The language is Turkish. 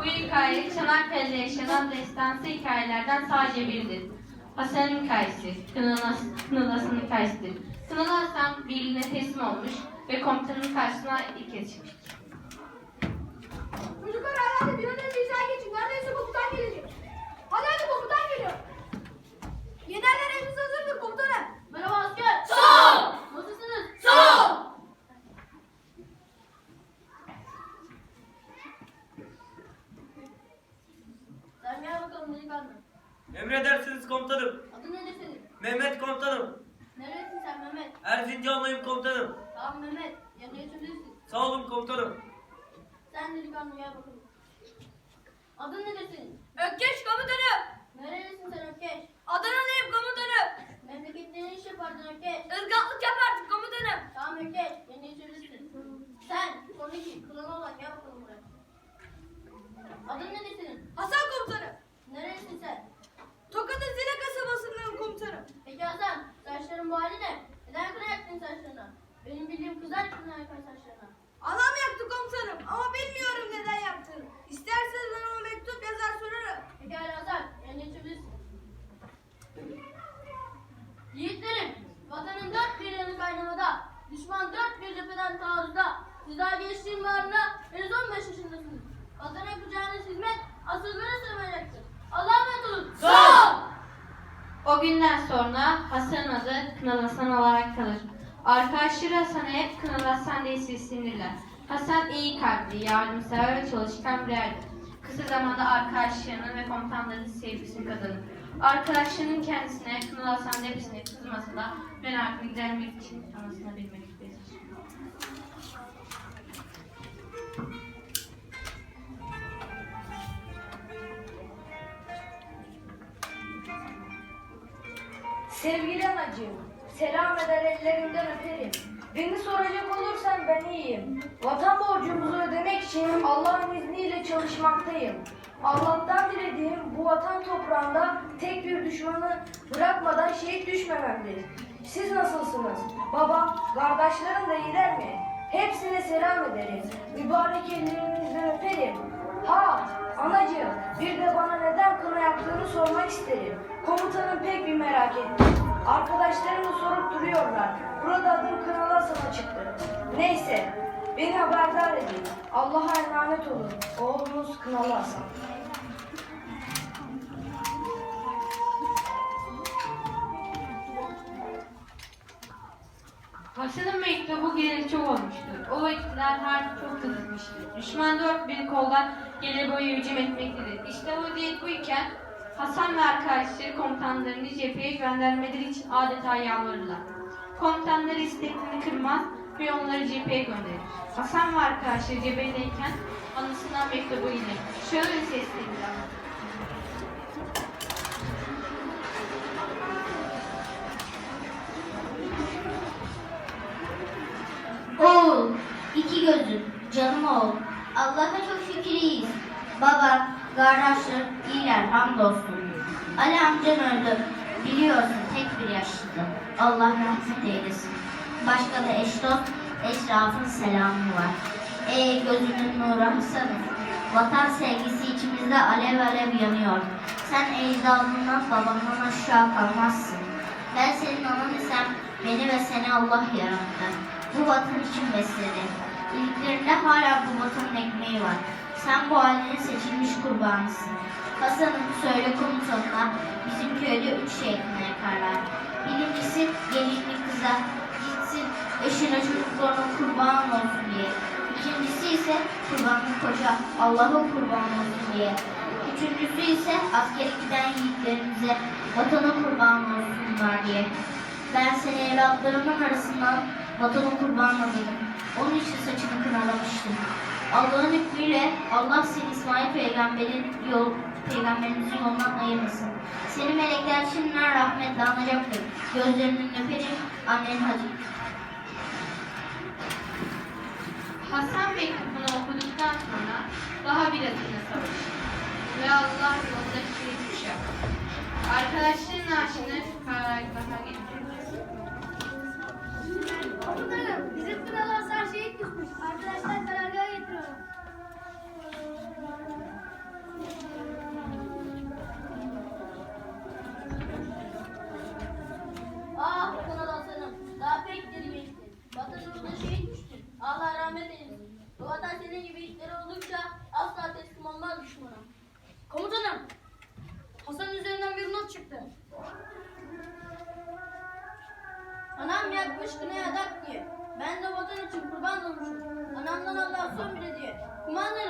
Bu hikaye Çanakkale'de yaşanan destansı hikayelerden sadece biridir. Hasan'ın hikayesi, Kınalas- Kınalas'ın hikayesidir. Kınalı Hasan birliğine teslim olmuş ve komutanın karşısına ilk çıkmıştır. Çocuklar herhalde bir an önce geçin. Neredeyse komutan gelecek. Hadi hadi komutan geliyor. Yenerler eliniz hazırdır komutanım. Merhaba asker. Sağ ol. Nasılsınız? Sağ ol. Sen gel bakalım delikanlı. Emredersiniz komutanım. Adın nedir senin? Mehmet komutanım. Neredesin sen Mehmet? Erzincanlıyım komutanım. Tamam Mehmet. Yanına götürürsün. Sağ olun komutanım. Sen delikanlı gel bakalım. Adın nedir senin? Ökkeş komutanım. Nerelisin sen Ökkeş? Adanalıyım komutanım. Memlekette ne iş yapardın Ökkeş? Irgatlık yapardık komutanım. Tamam Ökkeş, beni içerilirsin. Sen, son iki, kınalı olan gel bakalım buraya. Adın nedir senin? Hasan komutanım. Nerelisin sen? Tokat'ın Zile kasabasından komutanım. Peki Hasan, saçların bu hali ne? Neden kına yaktın saçlarına? Benim bildiğim kızar kına yakar saçlarına. Anam yaptı komutanım ama bilmiyorum neden yaptığını. İsterseniz ben ona mektup yazar sorarım. Pekala Hasan, beni içerilirsin. Yiğitlerim, vatanın dört bir yanı kaynamada, düşman dört bir cepheden taarruzda. Sizler gençliğin varına henüz 15 yaşındasınız. Vatana yapacağınız hizmet asırlara sığmayacaktır. Emanet olun. O günden sonra Hasan'ın adı Kınalı Hasan olarak kalır. Arkadaşları Hasan'a hep Kınalı Hasan diye seslenirler. Hasan iyi kalpli, yardımsever ve çalışkan bir erdi. Kısa zamanda arkadaşlarının ve komutanların sevgisini kazanır. Arkadaşlarının kendisine Kınalı Hasan demesine kızmasa da merakını gidermek için anasına bilmek Sevgili anacığım, selam eder ellerinden öperim. Beni soracak olursan ben iyiyim. Vatan borcumuzu ödemek için Allah'ın izniyle çalışmaktayım. Allah'tan dilediğim bu vatan toprağında tek bir düşmanı bırakmadan şehit düşmememdir. Siz nasılsınız? Babam, kardeşlerim de iyiler mi? Hepsine selam ederim. Mübarek ellerinizden öperim. Ha, anacığım, bir de bana neden kına yaktığını sormak isterim. Komutanım pek bir merak etti. Arkadaşlarım da sorup duruyorlar. Burada adım Kınalı Hasan'a çıktı. Neyse, beni haberdar edin. Allah'a emanet olun. Oğlunuz Kınalı Hasan. Hasan'ın mektubu geleli çok olmuştur. O vakitler harp çok kızışmıştır. Düşman dört bir koldan gele boyu hücum etmektedir. İşte vaziyet buyken Hasan ve arkadaşları komutanlarını cepheye göndermeleri için adeta yalvarırlar. Komutanları isteklerini kırmaz ve onları cepheye gönderir. Hasan ve arkadaşları cephedeyken anısından mektubu ile şöyle seslenirler. Amcan öldü. Biliyorsun tek bir yaşlıydı. Allah rahmet eylesin. Başka da eş dost, eşrafın selamı var. Ey gözümün nuru Hasan'ım. Vatan sevgisi içimizde alev alev yanıyor. Sen ecdadından babamdan aşağı kalmazsın. Ben senin anan isem beni ve seni Allah yarattı. Bu vatan için besledi. İliklerinde hala bu vatanın ekmeği var. Sen bu ailenin seçilmiş kurbanısın. Hasan'ım söyle komutanına bizim köyde üç şeklinde yakarlar. Birincisi gelinli kıza gitsin eşine çocuklarına kurban olsun diye. İkincisi ise kurbanlı koca Allah'a kurban olsun diye. Üçüncüsü ise askere giden yiğitlerimize vatana kurban olsunlar diye. Ben seni evlatlarımın arasından vatana kurban adadım. Onun için saçını kınalamıştım. Allah'ın hükmüyle Allah seni İsmail peygamberin yol, peygamberimizin yolundan ayırmasın. Seni melekler şimdiden rahmetle anacaktır. Gözlerinden öperim annen hacı. Hasan mektubunu okuduktan sonra daha bir adına savaşır. Ve Allah yolunda şehit düşer. Arkadaşların naaşını karargaha getirir. senin gibi işleri olunca asla teslim olmaz düşmanım. Komutanım, Hasan üzerinden bir not çıktı. Anam yakmış kınaya dak diye. Ben de vatan için kurban olmuşum. Anamdan Allah son bir hediye. Kumandanım,